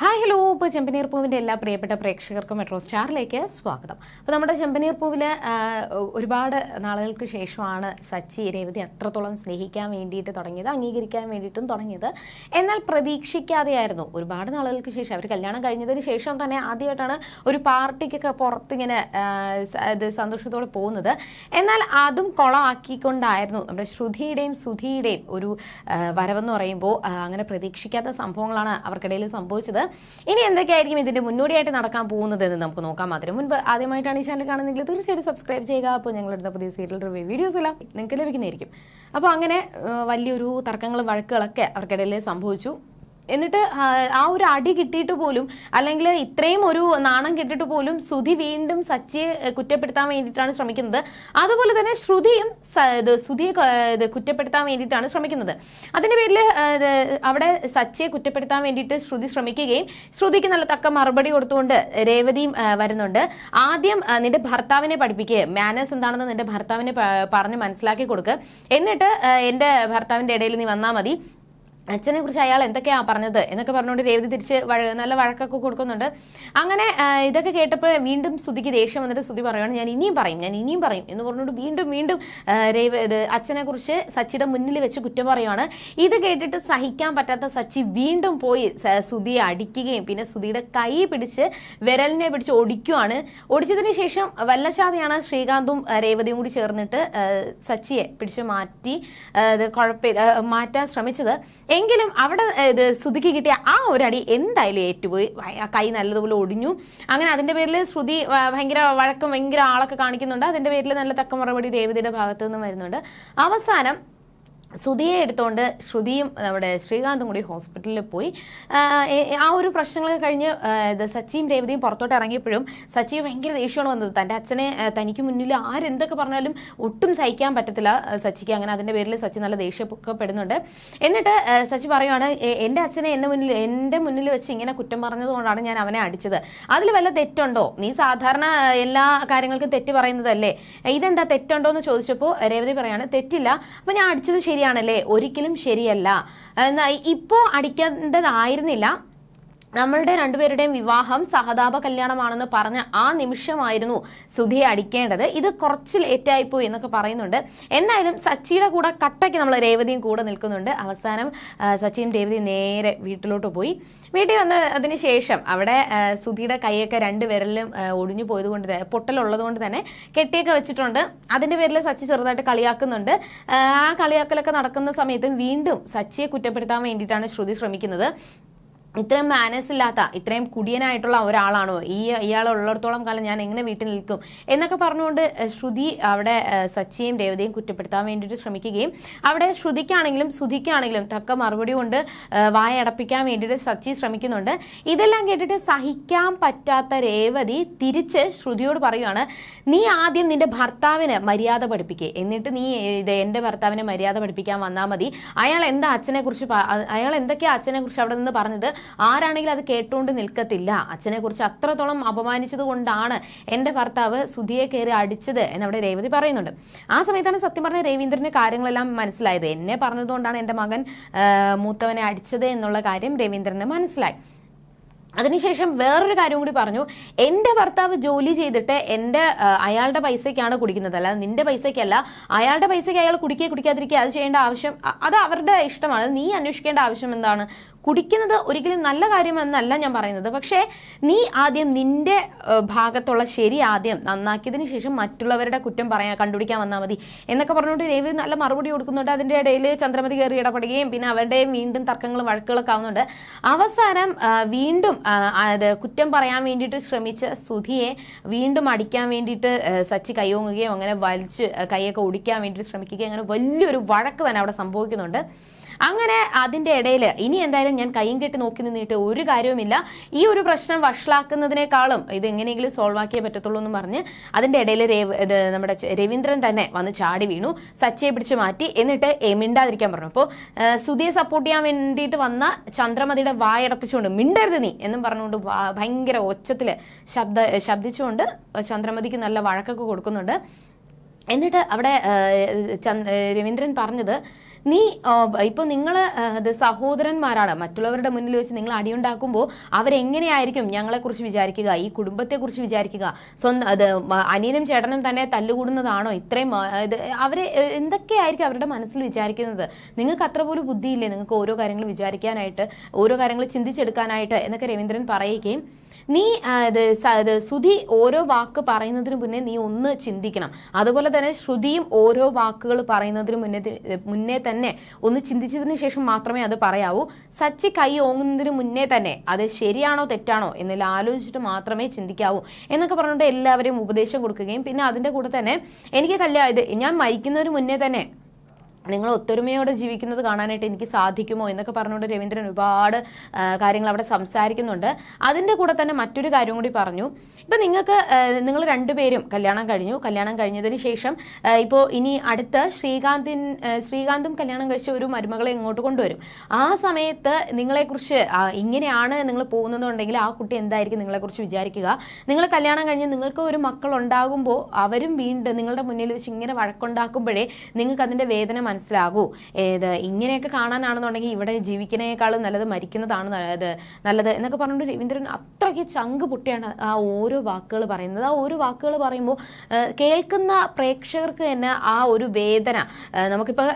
Hi hello ഇപ്പോൾ ചെമ്പനീർ പൂവിന്റെ എല്ലാ പ്രിയപ്പെട്ട പ്രേക്ഷകർക്കും മെട്രോ സ്റ്റാറിലേക്ക് സ്വാഗതം. അപ്പോൾ നമ്മുടെ ചെമ്പനീർ പൂവിൽ ഒരുപാട് നാളുകൾക്ക് ശേഷമാണ് സച്ചി രേവതി അത്രത്തോളം സ്നേഹിക്കാൻ വേണ്ടിയിട്ട് തുടങ്ങിയത് അംഗീകരിക്കാൻ വേണ്ടിയിട്ടും തുടങ്ങിയത്. എന്നാൽ പ്രതീക്ഷിക്കാതെയായിരുന്നു ഒരുപാട് നാളുകൾക്ക് ശേഷം. അവർ കല്യാണം കഴിഞ്ഞതിന് ശേഷം തന്നെ ആദ്യമായിട്ടാണ് ഒരു പാർട്ടിക്കൊക്കെ പുറത്തിങ്ങനെ ഇത് സന്തോഷത്തോടെ പോകുന്നത്. എന്നാൽ അതും കൊളമാക്കിക്കൊണ്ടായിരുന്നു നമ്മുടെ ശ്രുതിയുടെയും സുധിയുടെയും ഒരു വരവെന്ന് പറയുമ്പോൾ അങ്ങനെ പ്രതീക്ഷിക്കാത്ത സംഭവങ്ങളാണ് അവർക്കിടയിൽ സംഭവിച്ചത്. ഇനി എന്തൊക്കെയായിരിക്കും ഇതിന്റെ മുന്നോടിയായിട്ട് നടക്കാൻ പോകുന്നത് എന്ന് നമുക്ക് നോക്കാം. അതിന് മുൻപ് ആദ്യമായിട്ടാണ് ഈ ചാനൽ കാണുന്നെങ്കിൽ തീർച്ചയായിട്ടും സബ്സ്ക്രൈബ് ചെയ്യുക. അപ്പോൾ ഞങ്ങളുടെ പുതിയ സീരിയൽ റിവ്യൂ വീഡിയോസ് എല്ലാം നിങ്ങൾക്ക് ലഭിക്കുന്നതായിരിക്കും. അപ്പോൾ അങ്ങനെ വലിയൊരു തർക്കങ്ങളും വഴക്കുകളൊക്കെ അവർക്കിടയിൽ സംഭവിച്ചു. എന്നിട്ട് ആ, ഒരു അടി കിട്ടിയിട്ട് പോലും അല്ലെങ്കിൽ ഇത്രയും ഒരു നാണം കിട്ടിയിട്ട് പോലും ശ്രുതി വീണ്ടും സച്ചിയെ കുറ്റപ്പെടുത്താൻ വേണ്ടിയിട്ടാണ് ശ്രമിക്കുന്നത്. അതുപോലെ തന്നെ ശ്രുതിയും ശ്രുതിയെ കുറ്റപ്പെടുത്താൻ വേണ്ടിയിട്ടാണ് ശ്രമിക്കുന്നത്. അതിന്റെ പേരിൽ അവിടെ സച്ചിയെ കുറ്റപ്പെടുത്താൻ വേണ്ടിയിട്ട് ശ്രുതി ശ്രമിക്കുകയും ശ്രുതിക്ക് നല്ല തക്ക മറുപടി കൊടുത്തുകൊണ്ട് രേവതിയും വരുന്നുണ്ട്. ആദ്യം നിന്റെ ഭർത്താവിനെ പഠിപ്പിക്കുക മാനേഴ്സ് എന്താണെന്ന് നിന്റെ ഭർത്താവിനെ പറഞ്ഞ് മനസ്സിലാക്കി കൊടുക്കുക എന്നിട്ട് എന്റെ ഭർത്താവിന്റെ ഇടയിൽ നീ വന്നാൽ മതി. അച്ഛനെ കുറിച്ച് അയാൾ എന്തൊക്കെയാ പറഞ്ഞത് എന്നൊക്കെ പറഞ്ഞുകൊണ്ട് രേവതി തിരിച്ച് നല്ല വഴക്കൊക്കെ കൊടുക്കുന്നുണ്ട്. അങ്ങനെ ഇതൊക്കെ കേട്ടപ്പോൾ വീണ്ടും സ്തുതിക്ക് ദേഷ്യം വന്നിട്ട് സ്തുതി പറയുകയാണ് ഞാൻ ഇനിയും പറയും ഞാൻ ഇനിയും പറയും എന്ന് പറഞ്ഞുകൊണ്ട് വീണ്ടും വീണ്ടും രേവ അച്ഛനെ കുറിച്ച് സച്ചിയുടെ മുന്നിൽ വെച്ച് കുറ്റം പറയുവാണ്. ഇത് കേട്ടിട്ട് സഹിക്കാൻ പറ്റാത്ത സച്ചി വീണ്ടും പോയി സ്തുതിയെ അടിക്കുകയും പിന്നെ സ്തുതിയുടെ കൈ പിടിച്ച് വിരലിനെ പിടിച്ച് ഒടിക്കുവാണ്. ഒടിച്ചതിന് ശേഷം വല്ലശാതെയാണ് ശ്രീകാന്തും രേവതിയും കൂടി ചേർന്നിട്ട് സച്ചിയെ പിടിച്ച് മാറ്റി കുഴപ്പ മാറ്റാൻ ശ്രമിച്ചത്. എങ്കിലും അവിടെ ഇത് ശ്രുതിക്ക് കിട്ടിയ ആ ഒരു അടി എന്തായാലും ഏറ്റുപോയി. കൈ നല്ലതുപോലെ ഒടിഞ്ഞു. അങ്ങനെ അതിന്റെ പേരിൽ ശ്രുതി ഭയങ്കര വഴക്കം ഭയങ്കര ആളൊക്കെ കാണിക്കുന്നുണ്ട്. അതിന്റെ പേരിൽ നല്ല തക്ക മറുപടി രേവതിയുടെ ഭാഗത്തു നിന്ന് വരുന്നുണ്ട്. അവസാനം സുധിയെ എടുത്തുകൊണ്ട് ശ്രുതിയും നമ്മുടെ ശ്രീകാന്തും കൂടി ഹോസ്പിറ്റലിൽ പോയി. ആ, ഒരു പ്രശ്നങ്ങളൊക്കെ കഴിഞ്ഞ് സച്ചിയും രേവതിയും പുറത്തോട്ട് ഇറങ്ങിയപ്പോഴും സച്ചി ഭയങ്കര ദേഷ്യമാണ് വന്നത്. തന്റെ അച്ഛനെ തനിക്ക് മുന്നിൽ ആരെന്തൊക്കെ പറഞ്ഞാലും ഒട്ടും സഹിക്കാൻ പറ്റത്തില്ല സച്ചിക്ക്. അങ്ങനെ അതിന്റെ പേരിൽ സച്ചി നല്ല ദേഷ്യപ്പെടുന്നുണ്ട് എന്നിട്ട് സച്ചി പറയുവാണ് "എ- എന്റെ അച്ഛനെ എന്റെ മുന്നിൽ എന്റെ മുന്നിൽ വെച്ച് ഇങ്ങനെ കുറ്റം പറഞ്ഞതുകൊണ്ടാണ് ഞാൻ അവനെ അടിച്ചത്. അതിൽ വല്ല തെറ്റുണ്ടോ? നീ സാധാരണ എല്ലാ കാര്യങ്ങൾക്കും തെറ്റ് പറയുന്നതല്ലേ? ഇതെന്താ തെറ്റുണ്ടോ എന്ന് ചോദിച്ചപ്പോൾ രേവതി പറയാണ് തെറ്റില്ല. അപ്പം ഞാൻ അടിച്ചത് ശരിയാണല്ലേ? ഒരിക്കലും ശരിയല്ല. എന്നാ ഇപ്പോ അടിക്കേണ്ടതായിരുന്നില്ല. നമ്മളുടെ രണ്ടുപേരുടെയും വിവാഹം സഹതാപ കല്യാണമാണെന്ന് പറഞ്ഞ ആ നിമിഷമായിരുന്നു സുധിയെ അടിക്കേണ്ടത്. ഇത് കുറച്ച് ലേറ്റായിപ്പോയി എന്നൊക്കെ പറയുന്നുണ്ട്. എന്തായാലും സച്ചിയുടെ കൂടെ കട്ടയ്ക്ക് നമ്മൾ രേവതിയും കൂടെ നിൽക്കുന്നുണ്ട്. അവസാനം സച്ചിയും രേവതിയും നേരെ വീട്ടിലോട്ട് പോയി. വീട്ടിൽ വന്നതിന് ശേഷം അവിടെ സുധിയുടെ കൈയൊക്കെ രണ്ട് വിരലിലും ഒടിഞ്ഞു പോയത് കൊണ്ട് പൊട്ടലുള്ളത് കൊണ്ട് തന്നെ കെട്ടിയൊക്കെ വെച്ചിട്ടുണ്ട്. അതിന്റെ പേരിൽ സച്ചി ചെറുതായിട്ട് കളിയാക്കുന്നുണ്ട്. ആ കളിയാക്കലൊക്കെ നടക്കുന്ന സമയത്തും വീണ്ടും സച്ചിയെ കുറ്റപ്പെടുത്താൻ വേണ്ടിയിട്ടാണ് ശ്രുതി ശ്രമിക്കുന്നത്. ഇത്രയും മാനേഴ്സ് ഇല്ലാത്ത ഇത്രയും കുടിയനായിട്ടുള്ള ഒരാളാണോ? ഈ ഇയാൾ ഉള്ളിടത്തോളം കാലം ഞാൻ എങ്ങനെ വീട്ടിൽ നിൽക്കും? എന്നൊക്കെ പറഞ്ഞുകൊണ്ട് ശ്രുതി അവിടെ സച്ചിയും സച്ചിയെയും രേവതിയും കുറ്റപ്പെടുത്താൻ വേണ്ടിയിട്ട് ശ്രമിക്കുകയും അവിടെ ശ്രുതിക്കാണെങ്കിലും സുധിക്കാണെങ്കിലും തക്ക മറുപടി കൊണ്ട് വായടപ്പിക്കാൻ വേണ്ടിയിട്ട് സച്ചി ശ്രമിക്കുന്നുണ്ട്. ഇതെല്ലാം കേട്ടിട്ട് സഹിക്കാൻ പറ്റാത്ത രേവതി തിരിച്ച് ശ്രുതിയോട് പറയുവാണ് നീ ആദ്യം നിന്റെ ഭർത്താവിന് മര്യാദ പഠിപ്പിക്കേ. എന്നിട്ട് നീ ഇത് എന്റെ ഭർത്താവിനെ മര്യാദ പഠിപ്പിക്കാൻ വന്നാൽ മതി. അയാൾ എന്താ അച്ഛനെ കുറിച്ച് അയാൾ എന്തൊക്കെയാ അച്ഛനെ കുറിച്ച് അവിടെ നിന്ന് പറഞ്ഞത്? ആരാണെങ്കിലും അത് കേട്ടുകൊണ്ട് നിൽക്കത്തില്ല. അച്ഛനെ കുറിച്ച് അത്രത്തോളം അപമാനിച്ചത് കൊണ്ടാണ് എന്റെ ഭർത്താവ് സുധിയെ കയറി അടിച്ചത് എന്നവിടെ രേവതി പറയുന്നുണ്ട്. ആ സമയത്താണ് സത്യം പറഞ്ഞ രവീന്ദ്രന് കാര്യങ്ങളെല്ലാം മനസ്സിലായത്. എന്നെ പറഞ്ഞതുകൊണ്ടാണ് എന്റെ മകൻ മൂത്തവനെ അടിച്ചത് എന്നുള്ള കാര്യം രവീന്ദ്രന് മനസ്സിലായി. അതിനുശേഷം വേറൊരു കാര്യം കൂടി പറഞ്ഞു. എന്റെ ഭർത്താവ് ജോലി ചെയ്തിട്ട് എന്റെ അയാളുടെ പൈസയ്ക്കാണ് കുടിക്കുന്നത്. അല്ല നിന്റെ പൈസയ്ക്കല്ല. അയാളുടെ പൈസയ്ക്ക് അയാൾ കുടിക്കുക കുടിക്കാതിരിക്കുക അത് ചെയ്യേണ്ട ആവശ്യം അത് അവരുടെ ഇഷ്ടമാണ്. നീ അന്വേഷിക്കേണ്ട ആവശ്യം എന്താണ്? കുടിക്കുന്നത് ഒരിക്കലും നല്ല കാര്യമെന്നല്ല ഞാൻ പറയുന്നത്. പക്ഷേ നീ ആദ്യം നിന്റെ ഭാഗത്തുള്ള ശരി ആദ്യം നന്നാക്കിയതിന് ശേഷം മറ്റുള്ളവരുടെ കുറ്റം പറയാൻ കണ്ടുപിടിക്കാൻ വന്നാൽ മതി. എന്നൊക്കെ പറഞ്ഞുകൊണ്ട് രവി നല്ല മറുപടി കൊടുക്കുന്നുണ്ട്. അതിന്റെ ഇടയിൽ ചന്ദ്രമതി കയറി ഇടപെടുകയും പിന്നെ അവരുടെയും വീണ്ടും തർക്കങ്ങളും വഴക്കുകളൊക്കെ ആവുന്നുണ്ട്. അവസാനം വീണ്ടും അത് കുറ്റം പറയാൻ വേണ്ടിയിട്ട് ശ്രമിച്ച സുധിയെ വീണ്ടും അടിക്കാൻ വേണ്ടിയിട്ട് സച്ചി കൈയോങ്ങുകയും അങ്ങനെ വലിച്ച് കൈയൊക്കെ ഒടിക്കാൻ വേണ്ടിയിട്ട് ശ്രമിക്കുകയും അങ്ങനെ വലിയൊരു വഴക്ക് തന്നെ അവിടെ സംഭവിക്കുന്നുണ്ട്. അങ്ങനെ അതിന്റെ ഇടയിൽ ഇനി എന്തായാലും ഞാൻ കൈയും കെട്ടി നോക്കി നിന്നിട്ട് ഒരു കാര്യവുമില്ല. ഈ ഒരു പ്രശ്നം വഷളാക്കുന്നതിനേക്കാളും ഇത് എങ്ങനെയെങ്കിലും സോൾവ് ആക്കിയേ പറ്റത്തുള്ളൂ എന്ന് പറഞ്ഞ് അതിന്റെ ഇടയിൽ നമ്മുടെ രവീന്ദ്രൻ തന്നെ വന്ന് ചാടി വീണു. സച്ചയെ പിടിച്ച് മാറ്റി. എന്നിട്ട് മിണ്ടാതിരിക്കാൻ പറഞ്ഞു. അപ്പോൾ സുധിയെ സപ്പോർട്ട് ചെയ്യാൻ വേണ്ടിയിട്ട് വന്ന ചന്ദ്രമതിയുടെ വായടപ്പിച്ചുകൊണ്ട് മിണ്ടരുത് നീ എന്നും പറഞ്ഞുകൊണ്ട് ഭയങ്കര ഒച്ചത്തിൽ ശബ്ദ ശബ്ദിച്ചുകൊണ്ട് ചന്ദ്രമതിക്ക് നല്ല വഴക്കൊക്കെ കൊടുക്കുന്നുണ്ട്. എന്നിട്ട് അവിടെ രവീന്ദ്രൻ പറഞ്ഞത് നീ ഇപ്പൊ നിങ്ങൾ സഹോദരന്മാരാണ്. മറ്റുള്ളവരുടെ മുന്നിൽ വെച്ച് നിങ്ങൾ അടിയുണ്ടാക്കുമ്പോൾ അവരെങ്ങനെയായിരിക്കും ഞങ്ങളെക്കുറിച്ച് വിചാരിക്കുക? ഈ കുടുംബത്തെക്കുറിച്ച് വിചാരിക്കുക? സ്വന്തം അത് അനിയനും ചേട്ടനും തന്നെ തല്ലുകൂടുന്നതാണോ? ഇത്രയും ഇത് അവരെ എന്തൊക്കെയായിരിക്കും അവരുടെ മനസ്സിൽ വിചാരിക്കുന്നത്? നിങ്ങൾക്ക് അത്ര പോലും ബുദ്ധിയില്ലേ? നിങ്ങൾക്ക് ഓരോ കാര്യങ്ങൾ വിചാരിക്കാനായിട്ട് ഓരോ കാര്യങ്ങൾ ചിന്തിച്ചെടുക്കാനായിട്ട്? എന്നൊക്കെ രവീന്ദ്രൻ പറയുകയും നീ ഇത് ശ്രുതി ഓരോ വാക്ക് പറയുന്നതിന് മുന്നേ നീ ഒന്ന് ചിന്തിക്കണം. അതുപോലെ തന്നെ ശ്രുതിയും ഓരോ വാക്കുകൾ പറയുന്നതിന് മുന്നേ മുന്നേ തന്നെ ഒന്ന് ചിന്തിച്ചതിന് ശേഷം മാത്രമേ അത് പറയാവൂ. സച്ചി കൈ ഓങ്ങുന്നതിന് മുന്നേ തന്നെ അത് ശരിയാണോ തെറ്റാണോ എന്നെല്ലാം ആലോചിച്ചിട്ട് മാത്രമേ ചിന്തിക്കാവൂ എന്നൊക്കെ പറഞ്ഞുകൊണ്ട് എല്ലാവരെയും ഉപദേശം കൊടുക്കുകയും പിന്നെ അതിന്റെ കൂടെ തന്നെ എനിക്ക് കല്യാണം ഇത് ഞാൻ മരിക്കുന്നതിന് മുന്നേ തന്നെ നിങ്ങൾ ഒത്തൊരുമയോടെ ജീവിക്കുന്നത് കാണാനായിട്ട് എനിക്ക് സാധിക്കുമോ എന്നൊക്കെ പറഞ്ഞുകൊണ്ട് രവീന്ദ്രൻ ഒരുപാട് കാര്യങ്ങൾ അവിടെ സംസാരിക്കുന്നുണ്ട്. അതിന്റെ കൂടെ തന്നെ മറ്റൊരു കാര്യം കൂടി പറഞ്ഞു. ഇപ്പം നിങ്ങൾക്ക് നിങ്ങൾ രണ്ടുപേരും കല്യാണം കഴിഞ്ഞു. കല്യാണം കഴിഞ്ഞതിന് ശേഷം ഇപ്പോൾ ഇനി അടുത്ത ശ്രീകാന്തിൻ ശ്രീകാന്തും കല്യാണം കഴിച്ച ഒരു മരുമകളെ ഇങ്ങോട്ട് കൊണ്ടുവരും. ആ സമയത്ത് നിങ്ങളെക്കുറിച്ച് ഇങ്ങനെയാണ് നിങ്ങൾ പോകുന്നതുണ്ടെങ്കിൽ ആ കുട്ടി എന്തായിരിക്കും നിങ്ങളെക്കുറിച്ച് വിചാരിക്കുക. നിങ്ങൾ കല്യാണം കഴിഞ്ഞ് നിങ്ങൾക്ക് ഒരു മക്കൾ ഉണ്ടാകുമ്പോൾ അവരും വീണ്ടും നിങ്ങളുടെ മുന്നിൽ വെച്ച് ഇങ്ങനെ വഴക്കുണ്ടാക്കുമ്പോഴേ നിങ്ങൾക്ക് അതിന്റെ വേദന മനസ്സിലാകൂ. ഏത് ഇങ്ങനെയൊക്കെ കാണാനാണെന്നുണ്ടെങ്കിൽ ഇവിടെ ജീവിക്കുന്നതിനേക്കാളും നല്ലത് മരിക്കുന്നതാണ് നല്ലത് നല്ലത് എന്നൊക്കെ പറഞ്ഞുകൊണ്ട് രവീന്ദ്രൻ അത്രയ്ക്ക് ചങ്ക് പൊട്ടിയാണ് ആ ഓരോ വാക്കുകൾ പറയുന്നത്. ആ ഓരോ വാക്കുകൾ പറയുമ്പോൾ കേൾക്കുന്ന പ്രേക്ഷകർക്ക് തന്നെ ആ ഒരു വേദന നമുക്കിപ്പോൾ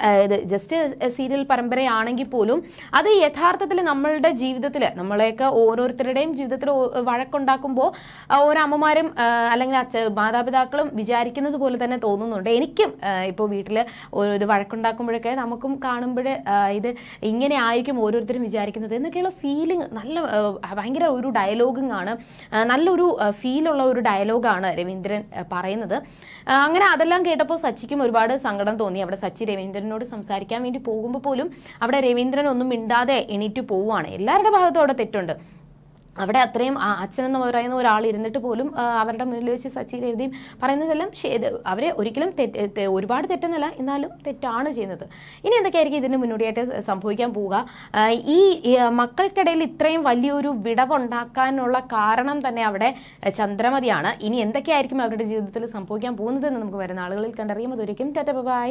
ജസ്റ്റ് സീരിയൽ പരമ്പരയാണെങ്കിൽ പോലും അത് യഥാർത്ഥത്തിൽ നമ്മളുടെ ജീവിതത്തിൽ നമ്മളെയൊക്കെ ഓരോരുത്തരുടെയും ജീവിതത്തിൽ വഴക്കുണ്ടാക്കുമ്പോൾ ഓരോ അമ്മമാരും അല്ലെങ്കിൽ അച്ഛ മാതാപിതാക്കളും വിചാരിക്കുന്നത് പോലെ തന്നെ തോന്നുന്നുണ്ട്. എനിക്കും ഇപ്പോൾ വീട്ടിൽ ഇത് വഴക്കുണ്ടാക്കുമ്പോഴൊക്കെ നമുക്കും കാണുമ്പോൾ ഇത് ഇങ്ങനെ ആയിരിക്കും ഓരോരുത്തരും വിചാരിക്കുന്നത് എന്നൊക്കെയുള്ള ഫീലിംഗ് നല്ല ഭയങ്കര ഒരു ഡയലോഗും ആണ്. നല്ലൊരു ഫീലുള്ള ഒരു ഡയലോഗാണ് രവീന്ദ്രൻ പറയുന്നത്. അങ്ങനെ അതെല്ലാം കേട്ടപ്പോൾ സച്ചിക്കും ഒരുപാട് സങ്കടം തോന്നി. അവിടെ സച്ചി രവീന്ദ്രനോട് സംസാരിക്കാൻ വേണ്ടി പോകുമ്പോൾ പോലും അവിടെ രവീന്ദ്രൻ ഒന്നും മിണ്ടാതെ എണീറ്റ് പോവുകയാണ്. എല്ലാവരുടെ ഭാഗത്തും അവിടെ തെറ്റുണ്ട്. അവിടെ അത്രയും അച്ഛനെന്ന് പറയുന്ന ഒരാൾ ഇരുന്നിട്ട് പോലും അവരുടെ മുന്നിൽ വെച്ച് സച്ചിൻ എഴുതിയും പറയുന്നതെല്ലാം അവരെ ഒരിക്കലും തെറ്റ് ഒരുപാട് തെറ്റെന്നല്ല എന്നാലും തെറ്റാണ് ചെയ്യുന്നത്. ഇനി എന്തൊക്കെയായിരിക്കും ഇതിന് മുന്നോടിയായിട്ട് സംഭവിക്കാൻ പോവുക? ഈ മക്കൾക്കിടയിൽ ഇത്രയും വലിയൊരു വിടവുണ്ടാക്കാനുള്ള കാരണം തന്നെ അവിടെ ചന്ദ്രമതിയാണ്. ഇനി എന്തൊക്കെയായിരിക്കും അവരുടെ ജീവിതത്തിൽ സംഭവിക്കാൻ പോകുന്നത് എന്ന് നമുക്ക് വരുന്ന ആളുകളിൽ കണ്ടറിയാം. അതൊരിക്കും ടാറ്റ ബൈ.